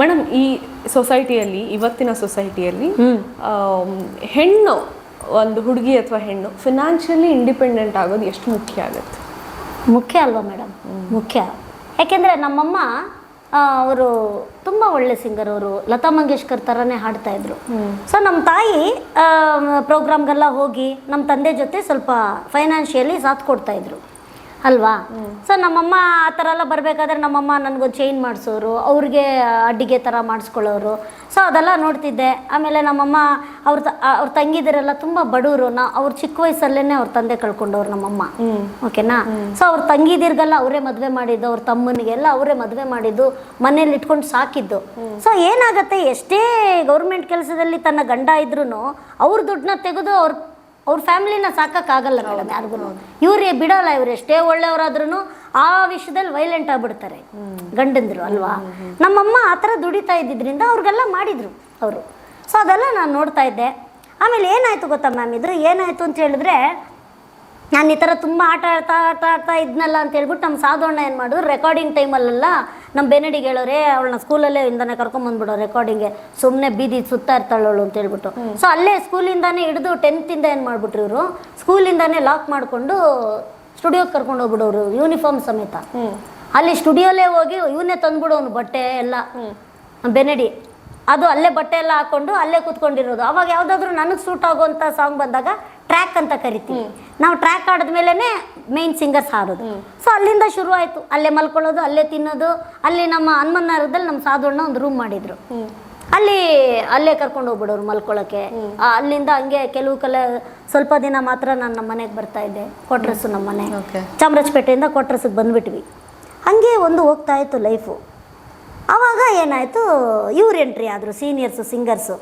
Madam ಈ ಸೊಸೈಟಿಯಲ್ಲಿ ಇವತ್ತಿನ ಸೊಸೈಟಿಯಲ್ಲಿ ಹೆಣ್ಣು ಒಂದು ಹುಡುಗಿ ಅಥವಾ ಹೆಣ್ಣು ಫಿನಾನ್ಷಿಯಲಿ ಇಂಡಿಪೆಂಡೆಂಟ್ ಆಗೋದು ಎಷ್ಟು ಮುಖ್ಯ ಆಗುತ್ತೆ? ಮುಖ್ಯ ಅಲ್ವಾ ಮೇಡಮ್? ಮುಖ್ಯ. ಯಾಕೆಂದರೆ ನಮ್ಮಮ್ಮ ಅವರು ತುಂಬ ಒಳ್ಳೆ ಸಿಂಗರ್ ಅವರು ಲತಾ ಮಂಗೇಶ್ಕರ್ ಥರನೇ ಹಾಡ್ತಾ ಇದ್ರು. ಸೊ ನಮ್ಮ ತಾಯಿ ಪ್ರೋಗ್ರಾಮ್ಗೆಲ್ಲ ಹೋಗಿ ನಮ್ಮ ತಂದೆ ಜೊತೆ ಸ್ವಲ್ಪ ಫೈನಾನ್ಷಿಯಲಿ ಸಾಥ್ ಕೊಡ್ತಾ ಇದ್ರು. ಅಲ್ವಾ? ಸೊ ನಮ್ಮಮ್ಮ ಆ ಥರ ಎಲ್ಲ ಬರಬೇಕಾದ್ರೆ ನಮ್ಮಮ್ಮ ನನಗೊಂದು ಚೈನ್ ಮಾಡಿಸೋರು ಅವ್ರಿಗೆ ಅಡ್ಡಿಗೆ ಥರ ಮಾಡಿಸ್ಕೊಳ್ಳೋರು. ಸೊ ಅದೆಲ್ಲ ನೋಡ್ತಿದ್ದೆ. ಆಮೇಲೆ ನಮ್ಮಮ್ಮ ಅವ್ರ ತ ಅವ್ರ ತಂಗಿದಿರೆಲ್ಲ ತುಂಬ ಬಡವರು ನಾ ಅವ್ರ ಚಿಕ್ಕ ವಯಸ್ಸಲ್ಲೇ ಅವ್ರ ತಂದೆ ಕಳ್ಕೊಂಡವ್ರು ನಮ್ಮಮ್ಮ. ಓಕೆನಾ? ಸೊ ಅವ್ರ ತಂಗಿದಿರ್ಗೆಲ್ಲ ಅವರೇ ಮದುವೆ ಮಾಡಿದ್ದು ಅವ್ರ ತಮ್ಮನಿಗೆಲ್ಲ ಅವರೇ ಮದುವೆ ಮಾಡಿದ್ದು ಮನೇಲಿ ಇಟ್ಕೊಂಡು ಸಾಕಿದ್ದು. ಸೊ ಏನಾಗತ್ತೆ? ಎಷ್ಟೇ ಗೌರ್ಮೆಂಟ್ ಕೆಲಸದಲ್ಲಿ ತನ್ನ ಗಂಡ ಇದ್ರೂ ಅವ್ರ ದುಡ್ಡನ್ನ ತೆಗೆದು ಅವ್ರ ಅವ್ರ ಫ್ಯಾಮಿಲಿನ ಸಾಕಕ್ಕಾಗಲ್ಲ ಮೇಡಮ್ ಯಾರಿಗೂ. ಇವ್ರಿಗೆ ಬಿಡಲ್ಲ ಇವ್ರು ಎಷ್ಟೇ ಒಳ್ಳೆಯವರಾದ್ರೂ ಆ ವಿಷಯದಲ್ಲಿ ವೈಲೆಂಟ್ ಆಗಿಬಿಡ್ತಾರೆ. ಗಂಡಂದ್ರು ಅಲ್ವಾ? ನಮ್ಮಮ್ಮ ಆ ಥರ ದುಡಿತಾ ಇದ್ದಿದ್ರಿಂದ ಅವ್ರಿಗೆಲ್ಲ ಮಾಡಿದರು ಅವರು. ಸೊ ಅದೆಲ್ಲ ನಾನು ನೋಡ್ತಾ ಇದ್ದೆ. ಆಮೇಲೆ ಏನಾಯಿತು ಗೊತ್ತಾ ಮ್ಯಾಮ್ ಇದು? ಏನಾಯಿತು ಅಂತ ಹೇಳಿದ್ರೆ ನಾನು ಈ ಥರ ತುಂಬ ಆಟ ಆಡ್ತಾ ಆಟ ಆಡ್ತಾ ಇದ್ನಲ್ಲ ಅಂತ ಹೇಳ್ಬಿಟ್ಟು ನಮ್ಮ ಸಾಧೋಣ್ಣ ಏನು ಮಾಡಿದ್ರು ರೆಕಾರ್ಡಿಂಗ್ ಟೈಮಲ್ಲೆಲ್ಲ ನಮ್ಮ ಬೆನಡಿಗೆ ಹೇಳೋರೆ, ಅವಳನ್ನ ಸ್ಕೂಲಲ್ಲೇ ಇಂದಾನೆ ಕರ್ಕೊಂಬಂದ್ಬಿಡೋ ರೆಕಾರ್ಡಿಂಗ್ಗೆ ಸುಮ್ಮನೆ ಬೀದಿ ಸುತ್ತಾ ಇರ್ತಾಳು ಅಂತ ಹೇಳ್ಬಿಟ್ಟು. ಸೊ ಅಲ್ಲೇ ಸ್ಕೂಲಿಂದಾನೇ ಹಿಡಿದು ಟೆಂತಿಂದ ಏನು ಮಾಡ್ಬಿಟ್ರು ಇವರು? ಸ್ಕೂಲಿಂದಾನೇ ಲಾಕ್ ಮಾಡಿಕೊಂಡು ಸ್ಟುಡಿಯೋಗೆ ಕರ್ಕೊಂಡು ಹೋಗ್ಬಿಡೋರು ಯೂನಿಫಾರ್ಮ್ ಸಮೇತ. ಅಲ್ಲಿ ಸ್ಟುಡಿಯೋಲೇ ಹೋಗಿ ಇವನೇ ತಂದ್ಬಿಡೋನು ಬಟ್ಟೆ ಎಲ್ಲ ಬೆನಡಿ ಅದು ಅಲ್ಲೇ ಬಟ್ಟೆ ಎಲ್ಲ ಹಾಕೊಂಡು ಅಲ್ಲೇ ಕೂತ್ಕೊಂಡಿರೋದು. ಅವಾಗ ಯಾವುದಾದ್ರೂ ನನಗೆ ಸೂಟ್ ಆಗುವಂಥ ಸಾಂಗ್ ಬಂದಾಗ ಟ್ರ್ಯಾಕ್ ಅಂತ ಕರಿತೀವಿ. ನಾವು ಟ್ರ್ಯಾಕ್ ಆಡಿದ್ಮೇಲೆ ಮೇನ್ ಸಿಂಗರ್ಸ್ ಹಾಡೋದು. ಸೊ ಅಲ್ಲಿಂದ ಶುರು ಆಯಿತು ಅಲ್ಲೇ ಮಲ್ಕೊಳ್ಳೋದು ಅಲ್ಲೇ ತಿನ್ನೋದು ಅಲ್ಲಿ ನಮ್ಮ ಹನುಮನ್ ನಗರದಲ್ಲಿ ನಮ್ಮ ಸಾಧುಣ್ಣ ಒಂದು ರೂಮ್ ಮಾಡಿದ್ರು. ಅಲ್ಲಿ ಅಲ್ಲೇ ಕರ್ಕೊಂಡು ಹೋಗ್ಬಿಡೋರು ಮಲ್ಕೊಳ್ಳೋಕ್ಕೆ ಅಲ್ಲಿಂದ ಹಂಗೆ ಕೆಲವು ಕಲೆ ಸ್ವಲ್ಪ ದಿನ ಮಾತ್ರ ನಾನು ನಮ್ಮ ಮನೆಗೆ ಬರ್ತಾ ಇದ್ದೆ ಕೊಟ್ರಸ್ಸು ನಮ್ಮ ಮನೆ. ಚಾಮರಾಜಪೇಟೆಯಿಂದ ಕೊಟ್ರಸ್ಸಿಗೆ ಬಂದ್ಬಿಟ್ವಿ. ಹಂಗೆ ಒಂದು ಹೋಗ್ತಾ ಇತ್ತು ಲೈಫು ಆವಾಗ ಏನಾಯಿತು ಇವ್ರು ಎಂಟ್ರಿ ಆದರು ಸೀನಿಯರ್ಸು ಸಿಂಗರ್ಸು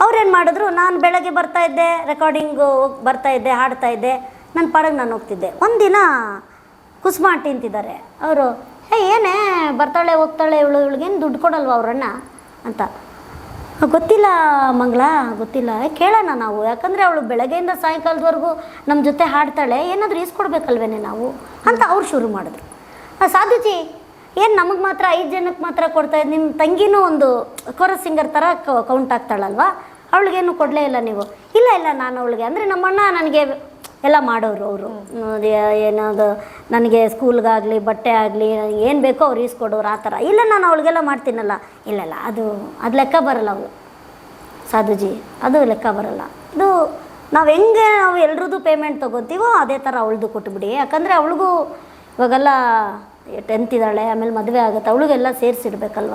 ಅವ್ರೇನು ಮಾಡಿದ್ರು? ನಾನು ಬೆಳಗ್ಗೆ ಬರ್ತಾ ಇದ್ದೆ ರೆಕಾರ್ಡಿಂಗು ಬರ್ತಾ ಇದ್ದೆ, ಹಾಡ್ತಾ ಇದ್ದೆ. ನನ್ನ ಪಾಡಗೆ ನಾನು ಹೋಗ್ತಿದ್ದೆ. ಒಂದಿನ ಕುಸುಮ ಆಂಟಿ ಅಂತಿದ್ದಾರೆ ಅವರು, ಹೇ, ಏನೇ? ಬರ್ತಾಳೆ, ಹೋಗ್ತಾಳೆ, ಇವಳು ಇವಳಿಗೇನು ದುಡ್ಡು ಕೊಡಲ್ವ ಅವರಣ್ಣ ಅಂತ. ಗೊತ್ತಿಲ್ಲ ಮಂಗಳ, ಗೊತ್ತಿಲ್ಲ. ಕೇಳೋಣ ನಾವು. ಯಾಕಂದರೆ ಅವಳು ಬೆಳಗ್ಗೆಯಿಂದ ಸಾಯಂಕಾಲದವರೆಗೂ ನಮ್ಮ ಜೊತೆ ಹಾಡ್ತಾಳೆ. ಏನಾದರೂ ಈಸ್ಕೊಡ್ಬೇಕಲ್ವೇನೆ ನಾವು? ಅಂತ ಅವ್ರು ಶುರು ಮಾಡಿದ್ರು. ಸಾಧುಜಿ ಏನು ನಮಗೆ ಮಾತ್ರ ಐದು ಜನಕ್ಕೆ ಮಾತ್ರ ಕೊಡ್ತಾ ಇದ್ದು ನಿಮ್ಮ ತಂಗಿನೂ ಒಂದು ಕೊರ ಸಿಂಗರ್ ಥರ ಕೌಂಟ್ ಆಗ್ತಾಳಲ್ವಾ? ಅವಳಿಗೇನು ಕೊಡಲೇ ಇಲ್ಲ ನೀವು. ಇಲ್ಲ ಇಲ್ಲ, ನಾನು ಅವಳಿಗೆ. ಅಂದರೆ ನಮ್ಮಣ್ಣ ನನಗೆ ಎಲ್ಲ ಮಾಡೋರು ಅವರು. ಏನದು ನನಗೆ ಸ್ಕೂಲ್ಗಾಗಲಿ, ಬಟ್ಟೆ ಆಗಲಿ, ಏನು ಬೇಕೋ ಅವ್ರು ಈಸ್ಕೊಡೋರು ಆ ಥರ ಇಲ್ಲ, ನಾನು ಅವಳಿಗೆಲ್ಲ ಮಾಡ್ತೀನಲ್ಲ. ಇಲ್ಲ ಇಲ್ಲ, ಅದು ಅದು ಲೆಕ್ಕ ಬರಲ್ಲ ಅವು. ಸಾಧುಜಿ, ಅದು ಲೆಕ್ಕ ಬರಲ್ಲ. ಇದು ನಾವು ಹೆಂಗೆ ನಾವು ಎಲ್ರದ್ದು ಪೇಮೆಂಟ್ ತೊಗೋತೀವೋ ಅದೇ ಥರ ಅವಳದು ಕೊಟ್ಬಿಡಿ. ಯಾಕಂದರೆ ಅವಳಿಗೂ ಇವಾಗೆಲ್ಲ ಟೆಂತ್ ಇದ್ದಾಳೆ ಆಮೇಲೆ ಮದುವೆ ಆಗುತ್ತೆ. ಅವಳಿಗೆಲ್ಲ ಸೇರಿಸಿಡ್ಬೇಕಲ್ವ?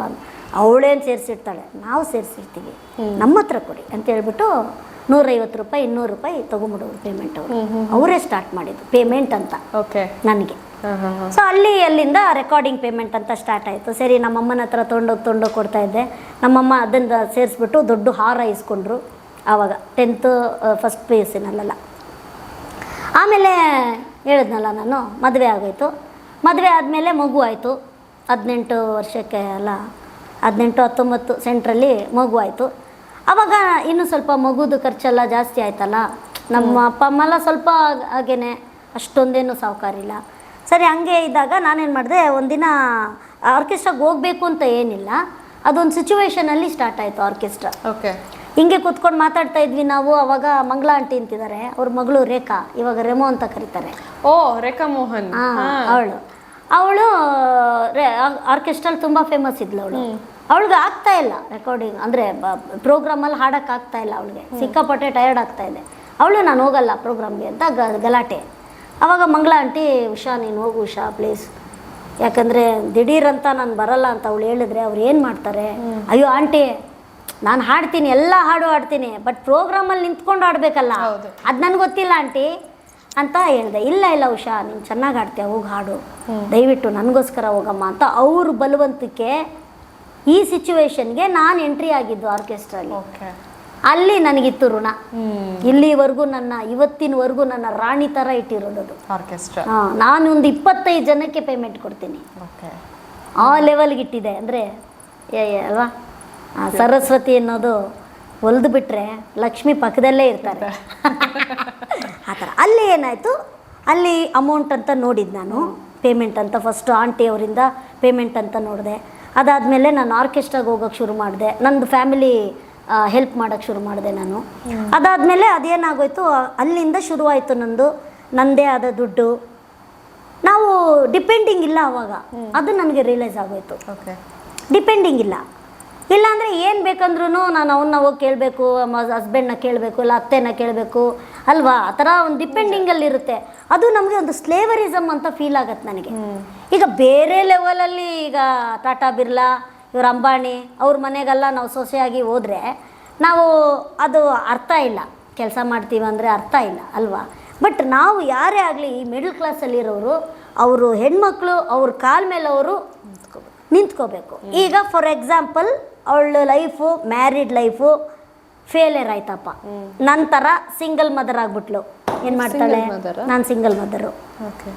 ಅವಳೇನು ಸೇರಿಸಿಡ್ತಾಳೆ? ನಾವು ಸೇರಿಸಿರ್ತೀವಿ. ನಮ್ಮ ಹತ್ರ ಕೊಡಿ ಅಂತ ಹೇಳ್ಬಿಟ್ಟು ನೂರೈವತ್ತು ರೂಪಾಯಿ ಇನ್ನೂರು ರೂಪಾಯಿ ತೊಗೊಂಬಿಡೋರು ಪೇಮೆಂಟ್ ಅವರು. ಅವರೇ ಸ್ಟಾರ್ಟ್ ಮಾಡಿದ್ದು ಪೇಮೆಂಟ್ ಅಂತ. ಓಕೆ ನನಗೆ. ಸೊ ಅಲ್ಲಿ ಅಲ್ಲಿಂದ ರೆಕಾರ್ಡಿಂಗ್ ಪೇಮೆಂಟ್ ಅಂತ ಸ್ಟಾರ್ಟ್ ಆಯಿತು. ಸರಿ ನಮ್ಮಮ್ಮನ ಹತ್ರ ತೊಗೊಂಡೋಗಿ ತೊಗೊಂಡೋಗಿ ಕೊಡ್ತಾ ಇದ್ದೆ. ನಮ್ಮಮ್ಮ ಅದನ್ನು ಸೇರಿಸ್ಬಿಟ್ಟು ದೊಡ್ಡ ಹಾರ ಇಸ್ಕೊಂಡ್ರು. ಆವಾಗ ಟೆಂತು ಫಸ್ಟ್ ಪಿ ಯು ಸಿನಲ್ಲೆಲ್ಲ ಆಮೇಲೆ ಹೇಳಿದ್ನಲ್ಲ ನಾನು ಮದುವೆ ಆಗೋಯ್ತು. ಮದುವೆ ಆದಮೇಲೆ ಮಗು ಆಯಿತು. ಹದಿನೆಂಟು ವರ್ಷಕ್ಕೆ ಅಲ್ಲ ಹದಿನೆಂಟು ಹತ್ತೊಂಬತ್ತು ಸೆಂಟ್ರಲ್ಲಿ ಮಗು ಆಯಿತು. ಆವಾಗ ಇನ್ನೂ ಸ್ವಲ್ಪ ಮಗುದು ಖರ್ಚೆಲ್ಲ ಜಾಸ್ತಿ ಆಯ್ತಲ್ಲ ನಮ್ಮ ಅಪ್ಪ ಅಮ್ಮ ಎಲ್ಲ ಸ್ವಲ್ಪ ಹಾಗೇನೆ ಅಷ್ಟೊಂದೇನು ಸಾವುಕಾರಿಲ್ಲ. ಸರಿ ಹಂಗೆ ಇದ್ದಾಗ ನಾನೇನು ಮಾಡಿದೆ ಒಂದಿನ ಆರ್ಕೆಸ್ಟ್ರಾಗೆ ಹೋಗಬೇಕು ಅಂತ ಏನಿಲ್ಲ ಅದೊಂದು ಸಿಚುವೇಶನಲ್ಲಿ ಸ್ಟಾರ್ಟ್ ಆಯಿತು ಆರ್ಕೆಸ್ಟ್ರಾ ಓಕೆ ಹಿಂಗೆ ಕೂತ್ಕೊಂಡು ಮಾತಾಡ್ತಾ ಇದ್ವಿ ನಾವು ಅವಾಗ ಮಂಗಳ ಆಂಟಿ ಅಂತಿದ್ದಾರೆ ಅವ್ರ ಮಗಳು ರೇಖಾ ಇವಾಗ ರೆಮೋ ಅಂತ ಕರೀತಾರೆ. ಓ ರೇಖಾ ಮೋಹನ್. ಅವಳು. ಅವಳು ಆರ್ಕೆಸ್ಟ್ರಲ್ಲಿ ತುಂಬ ಫೇಮಸ್ ಇದ್ಲು ಅವಳು. ಅವಳಿಗೆ ಆಗ್ತಾ ಇಲ್ಲ ರೆಕಾರ್ಡಿಂಗ್ ಅಂದರೆ ಪ್ರೋಗ್ರಾಮಲ್ಲಿ ಹಾಡಕ್ಕೆ ಆಗ್ತಾ ಇಲ್ಲ ಅವಳಿಗೆ. ಸಿಕ್ಕಾಪಟ್ಟೆ ಟಯರ್ಡ್ ಆಗ್ತಾ ಇದೆ. ಅವಳು ನಾನು ಹೋಗಲ್ಲ ಪ್ರೋಗ್ರಾಮ್ಗೆ ಅಂತ ಗ ಗಲಾಟೆ. ಅವಾಗ ಮಂಗಳ ಆಂಟಿ ಉಷಾ ನೀನು ಹೋಗು ಉಷಾ ಪ್ಲೀಸ್ ಯಾಕಂದರೆ ದಿಢೀರಂತ ನಾನು ಬರಲ್ಲ ಅಂತ ಅವಳು ಹೇಳಿದ್ರೆ ಅವ್ರು ಏನು ಮಾಡ್ತಾರೆ? ಅಯ್ಯೋ ಆಂಟಿ ನಾನು ಹಾಡ್ತೀನಿ ಎಲ್ಲ ಹಾಡು ಹಾಡ್ತೀನಿ ಬಟ್ ಪ್ರೋಗ್ರಾಮಲ್ಲಿ ನಿಂತ್ಕೊಂಡು ಆಡಬೇಕಲ್ಲ ಹೌದು. ಅದು ನನಗೆ ಗೊತ್ತಿಲ್ಲ ಆಂಟಿ. ಅಂತ ಹೇಳಿದೆ. ಇಲ್ಲ ಇಲ್ಲ ಉಷಾ ನೀನು ಚೆನ್ನಾಗಿ ಆಡ್ತೀಯ ಹೋಗಿ ಹಾಡು ದಯವಿಟ್ಟು ನನಗೋಸ್ಕರ ಹೋಗಮ್ಮ ಅಂತ ಅವರು ಬಲವಂತಕ್ಕೆ ಈ ಸಿಚುವೇಶನ್ಗೆ ನಾನು ಎಂಟ್ರಿ ಆಗಿದ್ದು ಆರ್ಕೆಸ್ಟ್ರಲ್ಲಿ ಓಕೆ ಅಲ್ಲಿ ನನಗಿತ್ತು ಋಣ. ಇಲ್ಲಿವರೆಗೂ ನನ್ನ ಇವತ್ತಿನವರೆಗೂ ನನ್ನ ರಾಣಿ ಥರ ಇಟ್ಟಿರೋದು ಆರ್ಕೆಸ್ಟ್ರಾ ಹಾಂ ನಾನು ಒಂದು ಇಪ್ಪತ್ತೈದು ಜನಕ್ಕೆ ಪೇಮೆಂಟ್ ಕೊಡ್ತೀನಿ. ಓಕೆ ಆ ಲೆವೆಲ್ಗೆ ಇಟ್ಟಿದೆ ಅಂದರೆ ಅಲ್ವಾ? ಸರಸ್ವತಿ ಅನ್ನೋದು ಒಲ್ದು ಬಿಟ್ಟರೆ ಲಕ್ಷ್ಮಿ ಪಕ್ಕದಲ್ಲೇ ಇರ್ತಾರೆ. ಆ ಥರ. ಅಲ್ಲಿ ಏನಾಯಿತು? ಅಲ್ಲಿ ಅಮೌಂಟ್ ಅಂತ ನೋಡಿದ್ದು ನಾನು. ಪೇಮೆಂಟ್ ಅಂತ ಫಸ್ಟ್ ಆಂಟಿ ಅವರಿಂದ ಪೇಮೆಂಟ್ ಅಂತ ನೋಡಿದೆ. ಅದಾದಮೇಲೆ ನಾನು ಆರ್ಕೆಸ್ಟ್ರಾಗೆ ಹೋಗೋಕ್ಕೆ ಶುರು ಮಾಡಿದೆ. ನಂದು ಫ್ಯಾಮಿಲಿ ಹೆಲ್ಪ್ ಮಾಡೋಕ್ಕೆ ಶುರು ಮಾಡಿದೆ ನಾನು. ಅದಾದಮೇಲೆ ಅದೇನಾಗೋಯ್ತು? ಅಲ್ಲಿಂದ ಶುರುವಾಯಿತು ನಂದು. ನನ್ನದೇ ಆದ ದುಡ್ಡು. ನಾವು ಡಿಪೆಂಡಿಂಗ್ ಇಲ್ಲ ಅವಾಗ. ಅದು ನನಗೆ ರಿಯಲೈಸ್ ಆಗೋಯ್ತು. ಓಕೆ ಡಿಪೆಂಡಿಂಗ್ ಇಲ್ಲ. ಇಲ್ಲಾಂದರೆ ಏನು ಬೇಕಂದ್ರೂ ನಾನು ಅವನ್ನ ಹೋಗಿ ಕೇಳಬೇಕು ಹಸ್ಬೆಂಡ್ನ ಕೇಳಬೇಕು ಇಲ್ಲ ಅತ್ತೆನ ಕೇಳಬೇಕು ಅಲ್ವಾ? ಆ ಥರ ಒಂದು ಡಿಪೆಂಡಿಂಗಲ್ಲಿ ಇರುತ್ತೆ. ಅದು ನಮಗೆ ಒಂದು ಸ್ಲೇವರಿಸಮ್ ಅಂತ ಫೀಲ್ ಆಗತ್ತೆ ನನಗೆ. ಈಗ ಬೇರೆ ಲೆವೆಲಲ್ಲಿ ಈಗ ಟಾಟಾ ಬಿರ್ಲಾ ಇವ್ರ ಅಂಬಾಣಿ ಅವ್ರ ಮನೆಗೆಲ್ಲ ನಾವು ಸೊಸೆಯಾಗಿ ಹೋದರೆ ನಾವು ಅದು ಅರ್ಥ ಇಲ್ಲ. ಕೆಲಸ ಮಾಡ್ತೀವಿ ಅಂದರೆ ಅರ್ಥ ಇಲ್ಲ ಅಲ್ವಾ? ಬಟ್ ನಾವು ಯಾರೇ ಆಗಲಿ ಈ ಮಿಡಲ್ ಕ್ಲಾಸಲ್ಲಿರೋರು ಅವರು ಹೆಣ್ಮಕ್ಳು ಅವ್ರ ಕಾಲ ಮೇಲೆ ಅವರು ನಿಂತ್ಕೋಬೇಕು. ಈಗ ಫಾರ್ ಎಕ್ಸಾಂಪಲ್ ಅವಳ ಲೈಫು ಮ್ಯಾರಿಡ್ ಲೈಫು ಫೇಲಿಯರ್ ಆಯ್ತಪ್ಪ. ನಂತರ ಸಿಂಗಲ್ ಮದರ್ ಆಗ್ಬಿಟ್ಲು. ಏನು ಮಾಡ್ತಾಳೆ? ನಾನು ಸಿಂಗಲ್ ಮದರು ಓಕೆ.